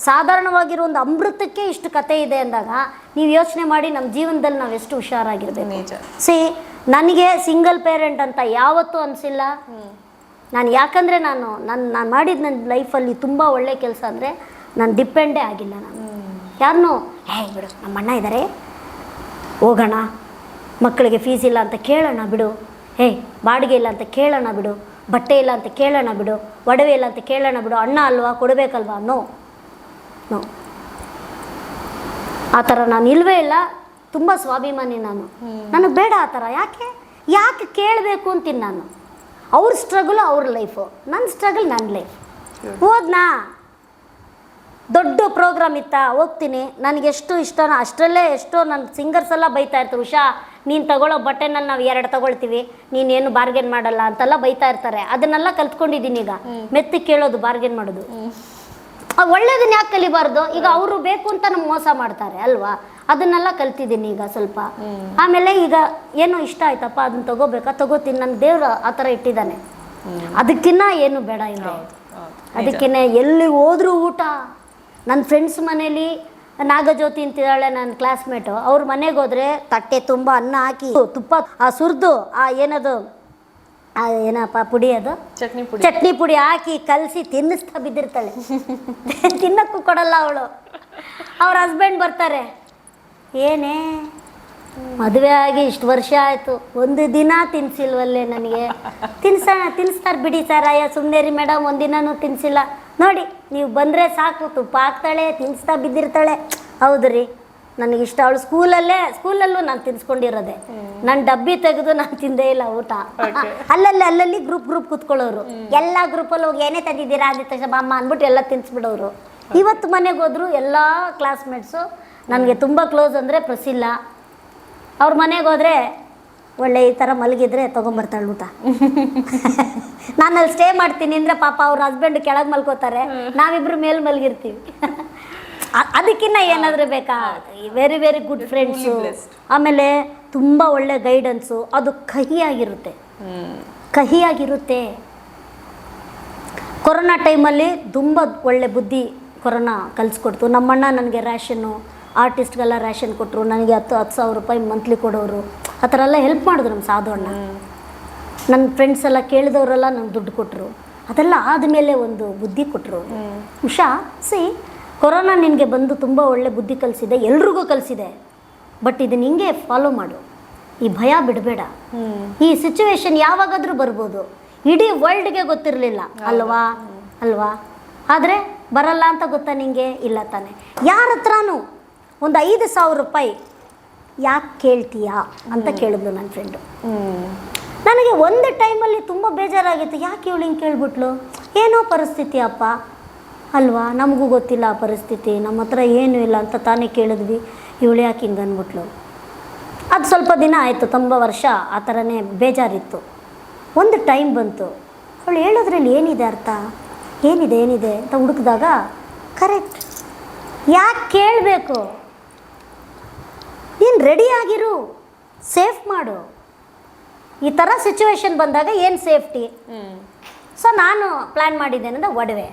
ಸಾಧಾರಣವಾಗಿರೋ ಒಂದು ಅಮೃತಕ್ಕೆ ಇಷ್ಟು ಕತೆ ಇದೆ ಅಂದಾಗ ನೀವು ಯೋಚನೆ ಮಾಡಿ ನಮ್ಮ ಜೀವನದಲ್ಲಿ ನಾವು ಎಷ್ಟು ಹುಷಾರಾಗಿರ್ಬೇಕು ಸಿ ನನಗೆ ಸಿಂಗಲ್ ಪೇರೆಂಟ್ ಅಂತ ಯಾವತ್ತೂ ಅನಿಸಿಲ್ಲ. ನಾನು ಯಾಕಂದರೆ ನಾನು ನನ್ನ ನಾನು ಮಾಡಿದ ನನ್ನ ಲೈಫಲ್ಲಿ ತುಂಬ ಒಳ್ಳೆ ಕೆಲಸ ಅಂದರೆ ನಾನು ಡಿಪೆಂಡೇ ಆಗಿಲ್ಲ ನಾನು. ಯಾರನ್ನೂ ಹೇ, ಬಿಡು ನಮ್ಮ ಅಣ್ಣ ಇದ್ದಾರೆ ಹೋಗೋಣ. ಮಕ್ಕಳಿಗೆ ಫೀಸ್ ಇಲ್ಲ ಅಂತ ಕೇಳೋಣ ಬಿಡು. ಹೇ, ಬಾಡಿಗೆ ಇಲ್ಲ ಅಂತ ಕೇಳೋಣ ಬಿಡು. ಬಟ್ಟೆ ಇಲ್ಲ ಅಂತ ಕೇಳೋಣ ಬಿಡು. ಒಡವೆ ಇಲ್ಲ ಅಂತ ಕೇಳೋಣ ಬಿಡು. ಅಣ್ಣ ಅಲ್ವಾ? ಕೊಡಬೇಕಲ್ವಾ? ನೋ ನೋ ಆ ಥರ ನಾನು ಇಲ್ಲವೇ ಇಲ್ಲ. ತುಂಬ ಸ್ವಾಭಿಮಾನಿ ನಾನು. ನನಗೆ ಬೇಡ ಆ ಥರ. ಯಾಕೆ? ಯಾಕೆ ಕೇಳಬೇಕು ಅಂತೀನಿ ನಾನು. ಅವ್ರ ಸ್ಟ್ರಗಲು ಅವ್ರ ಲೈಫು ನನ್ನ ಸ್ಟ್ರಗಲ್ ನನ್ನ ಲೈಫ್ ಹೋದ್ನಾ? ದೊಡ್ಡ ಪ್ರೋಗ್ರಾಮ್ ಇತ್ತಾ? ಹೋಗ್ತೀನಿ. ನನಗೆ ಎಷ್ಟು ಇಷ್ಟನೋ ಅಷ್ಟರಲ್ಲೇ ಎಷ್ಟೋ ನನ್ನ ಸಿಂಗರ್ಸ್ ಎಲ್ಲ ಬೈತಾ ಇರ್ತಾರೆ. ಉಷಾ ನೀನು ತಗೊಳ್ಳೋ ಬಟ್ಟೆನ ನಾವು ಎರಡು ತಗೊಳ್ತೀವಿ. ನೀನೇನು ಬಾರ್ಗೇನ್ ಮಾಡಲ್ಲ ಅಂತೆಲ್ಲ ಬೈತಾ ಇರ್ತಾರೆ. ಅದನ್ನೆಲ್ಲ ಕಲ್ತ್ಕೊಂಡಿದ್ದೀನಿ ಈಗ. ಮೆತ್ತಿ ಕೇಳೋದು ಬಾರ್ಗೇನ್ ಮಾಡೋದು. ಒಳ್ಳೇದನ್ನ ಯಾಕೆ ಕಲಿಬಾರ್ದು? ಈಗ ಅವರು ಬೇಕು ಅಂತ ನಮ್ಗೆ ಮೋಸ ಮಾಡ್ತಾರೆ ಅಲ್ವಾ? ಅದನ್ನೆಲ್ಲ ಕಲ್ತಿದ್ದೀನಿ ಈಗ ಸ್ವಲ್ಪ. ಆಮೇಲೆ ಈಗ ಏನು ಇಷ್ಟ ಆಯ್ತಪ್ಪ ಅದನ್ನ ತಗೋಬೇಕಾ? ತಗೋತೀನಿ. ನನ್ನ ದೇವ್ರು ಆ ಥರ ಇಟ್ಟಿದ್ದಾನೆ. ಅದಕ್ಕಿನ್ನ ಏನು ಬೇಡ ಇಲ್ಲ ಅದಕ್ಕಿನ್ನ ಅದಕ್ಕೇನೆ ಎಲ್ಲಿ ಹೋದ್ರೂ ಊಟ. ನನ್ನ ಫ್ರೆಂಡ್ಸ್ ಮನೇಲಿ ನಾಗಜ್ಯೋತಿ ಅಂತಿದ್ದಾಳೆ ನನ್ನ ಕ್ಲಾಸ್ಮೇಟು ಅವ್ರ ಮನೆಗೆ ಹೋದ್ರೆ ತಟ್ಟೆ ತುಂಬ ಅನ್ನ ಹಾಕಿ ತುಪ್ಪ ಆ ಸುರಿದು ಆ ಏನದು ಆ ಏನಪ್ಪ ಪುಡಿ ಅದು? ಚಟ್ನಿ ಪುಡಿ. ಚಟ್ನಿ ಪುಡಿ ಹಾಕಿ ಕಲಸಿ ತಿನ್ನಿಸ್ತಾ ಬಿದ್ದಿರ್ತಾಳೆ. ತಿನ್ನಕ್ಕೂ ಕೊಡಲ್ಲ ಅವಳು. ಅವ್ರ ಹಸ್ಬೆಂಡ್ ಬರ್ತಾರೆ. ಏನೇ? ಮದುವೆ ಆಗಿ ಇಷ್ಟು ವರ್ಷ ಆಯಿತು. ಒಂದು ದಿನ ತಿನ್ಸಿಲ್ವಲ್ಲೇ ನನಗೆ? ತಿನ್ಸ ತಿನ್ಸ್ತಾರೆ ಬಿಡಿ ಸರ್ ಅಯ್ಯ ಸುಮ್ಮನೆ ರೀ ಮೇಡಮ್ ಒಂದಿನೂ ತಿನ್ಸಿಲ್ಲ. ನೋಡಿ ನೀವು ಬಂದರೆ ಸಾಕು. ತುಪ್ಪ ಹಾಕ್ತಾಳೆ ತಿನ್ಸ್ತಾ ಬಿದ್ದಿರ್ತಾಳೆ. ಹೌದು ರೀ. ನನಗಿಷ್ಟ ಅವಳು ಸ್ಕೂಲಲ್ಲೇ ಸ್ಕೂಲಲ್ಲೂ ನಾನು ತಿನ್ಸ್ಕೊಂಡಿರೋದೆ. ನನ್ನ ಡಬ್ಬಿ ತೆಗೆದು ನಾನು ತಿಂದೇ ಇಲ್ಲ ಊಟ. ಅಲ್ಲಲ್ಲಿ ಅಲ್ಲಲ್ಲಿ ಗ್ರೂಪ್ ಗ್ರೂಪ್ ಕುತ್ಕೊಳ್ಳೋರು. ಎಲ್ಲ ಗ್ರೂಪಲ್ಲಿ ಹೋಗಿ ಏನೇ ತಂದಿದ್ದೀರಾ ಅಂದಿದ ತಕ್ಷಣ ಅಮ್ಮ ಅಂದ್ಬಿಟ್ಟು ಎಲ್ಲ ತಿನ್ಸ್ಬಿಡೋರು. ಇವತ್ತು ಮನೆಗೆ ಹೋದ್ರು ಎಲ್ಲ ಕ್ಲಾಸ್ಮೇಟ್ಸು ನನಗೆ ತುಂಬ ಕ್ಲೋಸ್ ಅಂದರೆ ಪ್ರಸಿಲ್ಲ ಅವ್ರ ಮನೆಗೆ ಹೋದರೆ ಒಳ್ಳೆ ಈ ಥರ ಮಲಗಿದ್ರೆ ತೊಗೊಂಬರ್ತಾಳೆ ಊಟ. ನಾನು ಅಲ್ಲಿ ಸ್ಟೇ ಮಾಡ್ತೀನಿ ಅಂದರೆ ಪಾಪ ಅವ್ರ ಹಸ್ಬೆಂಡ್ ಕೆಳಗೆ ಮಲ್ಕೋತಾರೆ. ನಾವಿಬ್ರು ಮೇಲೆ ಮಲಗಿರ್ತೀವಿ. ಅದಕ್ಕಿನ್ನ ಏನಾದರೂ ಬೇಕಾ? ವೆರಿ ವೆರಿ ಗುಡ್ ಫ್ರೆಂಡ್ಸು ಆಮೇಲೆ ತುಂಬ ಒಳ್ಳೆ ಗೈಡೆನ್ಸು ಅದು ಕಹಿಯಾಗಿರುತ್ತೆ. ಕಹಿಯಾಗಿರುತ್ತೆ. ಕೊರೋನಾ ಟೈಮಲ್ಲಿ ತುಂಬ ಒಳ್ಳೆ ಬುದ್ಧಿ ಕೊರೋನಾ ಕಲಿಸ್ಕೊಡ್ತು. ನಮ್ಮಣ್ಣ ನನಗೆ ರ್ಯಾಷನ್ನು ಆರ್ಟಿಸ್ಟ್ಗೆಲ್ಲ ರ್ಯಾಷನ್ ಕೊಟ್ಟರು ನನಗೆ ಹತ್ತು ಹತ್ತು ಸಾವಿರ ರೂಪಾಯಿ ಮಂತ್ಲಿ ಕೊಡೋರು ಆ ಥರ ಎಲ್ಲ ಹೆಲ್ಪ್ ಮಾಡಿದ್ರು ನಮ್ಮ ಸಾಧು ಅಣ್ಣ ನನ್ನ ಫ್ರೆಂಡ್ಸ್ ಎಲ್ಲ ಕೇಳಿದವರೆಲ್ಲ ನಂಗೆ ದುಡ್ಡು ಕೊಟ್ಟರು ಅದೆಲ್ಲ ಆದಮೇಲೆ ಒಂದು ಬುದ್ಧಿ ಕೊಟ್ಟರು ಉಷಾ ಸಿ ಕೊರೋನಾ ನಿನಗೆ ಬಂದು ತುಂಬ ಒಳ್ಳೆ ಬುದ್ಧಿ ಕಲಿಸಿದೆ ಎಲ್ರಿಗೂ ಕಲಿಸಿದೆ. ಬಟ್ ಇದನ್ನ ಹಿಂಗೆ ಫಾಲೋ ಮಾಡು. ಈ ಭಯ ಬಿಡಬೇಡ. ಈ ಸಿಚುವೇಶನ್ ಯಾವಾಗಾದರೂ ಬರ್ಬೋದು. ಇಡೀ ವರ್ಲ್ಡ್ಗೆ ಗೊತ್ತಿರಲಿಲ್ಲ. ಅಲ್ವಾ? ಅಲ್ವಾ? ಆದರೆ ಬರಲ್ಲ ಅಂತ ಗೊತ್ತಾ ನಿಂಗೆ? ಇಲ್ಲ ತಾನೆ. ಯಾರ ಹತ್ರನೂ? ಒಂದು ಐದು ಸಾವಿರ ರೂಪಾಯಿ ಯಾಕೆ ಕೇಳ್ತೀಯಾ ಅಂತ ಕೇಳಿದ್ಲು ನನ್ನ ಫ್ರೆಂಡು ನನಗೆ ಒಂದು ಟೈಮಲ್ಲಿ ತುಂಬ ಬೇಜಾರಾಗಿತ್ತು. ಯಾಕೆ ಇವಳು ಹಿಂಗೆ ಕೇಳ್ಬಿಟ್ಲು? ಏನೋ ಪರಿಸ್ಥಿತಿ ಅಪ್ಪ. ಅಲ್ವಾ? ನಮಗೂ ಗೊತ್ತಿಲ್ಲ ಆ ಪರಿಸ್ಥಿತಿ. ನಮ್ಮ ಹತ್ರ ಏನೂ ಇಲ್ಲ ಅಂತ ತಾನೇ ಕೇಳಿದ್ವಿ. ಇವಳು ಯಾಕೆ ಹಿಂಗೆ ಅಂದ್ಬಿಟ್ಲು ಅದು ಸ್ವಲ್ಪ ದಿನ ಆಯಿತು ತುಂಬ ವರ್ಷ ಆ ಥರನೇ ಬೇಜಾರಿತ್ತು. ಒಂದು ಟೈಮ್ ಬಂತು. ಅವಳು ಹೇಳೋದ್ರಲ್ಲಿ ಏನಿದೆ ಅರ್ಥ? ಏನಿದೆ ಏನಿದೆ ಅಂತ ಹುಡುಕಿದಾಗ ಕರೆಕ್ಟ್ ಯಾಕೆ ಕೇಳಬೇಕು? ನೀನು ರೆಡಿ ಆಗಿರು. ಸೇಫ್ ಮಾಡು. ಈ ಥರ ಸಿಚುವೇಶನ್ ಬಂದಾಗ ಏನು ಸೇಫ್ಟಿ ಸೊ ನಾನು ಪ್ಲ್ಯಾನ್ ಮಾಡಿದ್ದೇನೆಂದ್ರೆ ಒಡವೆ.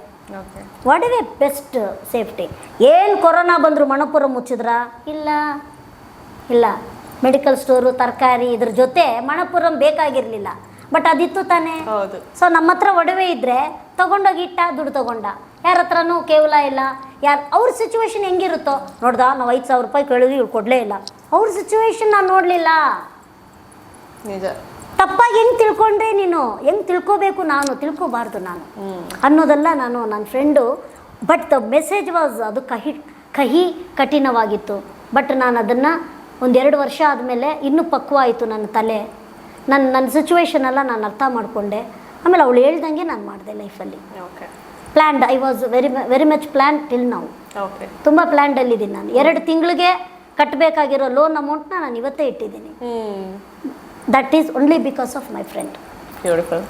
ಒಡವೆ ಬೆಸ್ಟ್ ಸೇಫ್ಟಿ ಏನು ಕೊರೋನಾ ಬಂದರು ಮಣಪುರ ಮುಚ್ಚಿದ್ರ? ಇಲ್ಲ. ಇಲ್ಲ. ಮೆಡಿಕಲ್ ಸ್ಟೋರು ತರಕಾರಿ ಇದ್ರ ಜೊತೆ ಮಣಪುರಂ ಬೇಕಾಗಿರಲಿಲ್ಲ. ಬಟ್ ಅದಿತ್ತು ತಾನೇ. ಹೌದು. ಸೊ ನಮ್ಮ ಹತ್ರ ಒಡವೆ ಇದ್ದರೆ ತೊಗೊಂಡೋಗಿ ಇಟ್ಟ ದುಡ್ಡು ತೊಗೊಂಡ. ಯಾರ ಹತ್ರನೂ ಕೇವಲ ಇಲ್ಲ. ಯಾರು ಅವ್ರ ಸಿಚುವೇಶನ್ ಹೆಂಗಿರುತ್ತೋ ನೋಡ್ದ ನಾವು ಐದು ಸಾವಿರ ರೂಪಾಯಿ ಕೇಳಿದ್ವಿ ಇವ್ರು ಕೊಡಲೇ ಇಲ್ಲ. ಅವ್ರ ಸಿಚುವೇಶನ್ ನಾನು ನೋಡಲಿಲ್ಲ. ನಿಜ. ತಪ್ಪಾಗಿ ಹೆಂಗೆ ತಿಳ್ಕೊಂಡ್ರೆ ನೀನು? ಹೆಂಗೆ ತಿಳ್ಕೊಬೇಕು ನಾನು? ತಿಳ್ಕೊಬಾರ್ದು ನಾನು. ಅನ್ನೋದೆಲ್ಲ ನಾನು ನನ್ನ friend but the message was ಅದು ಕಹಿ ಕಹಿ ಕಠಿಣವಾಗಿತ್ತು. ಬಟ್ ನಾನು ಅದನ್ನು ಒಂದೆರಡು ವರ್ಷ ಆದಮೇಲೆ ಇನ್ನೂ ಪಕ್ವ ಆಯಿತು ನನ್ನ ತಲೆ. ನನ್ನ ನನ್ನ ಸಿಚುವೇಶನ್ ಎಲ್ಲ ನಾನು ಅರ್ಥ ಮಾಡಿಕೊಂಡೆ. ಆಮೇಲೆ ಅವಳು ಹೇಳ್ದಂಗೆ ನಾನು ಮಾಡಿದೆ ಲೈಫಲ್ಲಿ okay planned I was very very much plan till ನಾವು ತುಂಬ ಪ್ಲ್ಯಾಂಡಲ್ಲಿದ್ದೀನಿ ನಾನು. ಎರಡು ತಿಂಗಳಿಗೆ ಕಟ್ಟಬೇಕಾಗಿರೋ ಲೋನ್ ಅಮೌಂಟ್ನ ನಾನು ಇವತ್ತೇ ಇಟ್ಟಿದ್ದೀನಿ. That is only because of my friend beautiful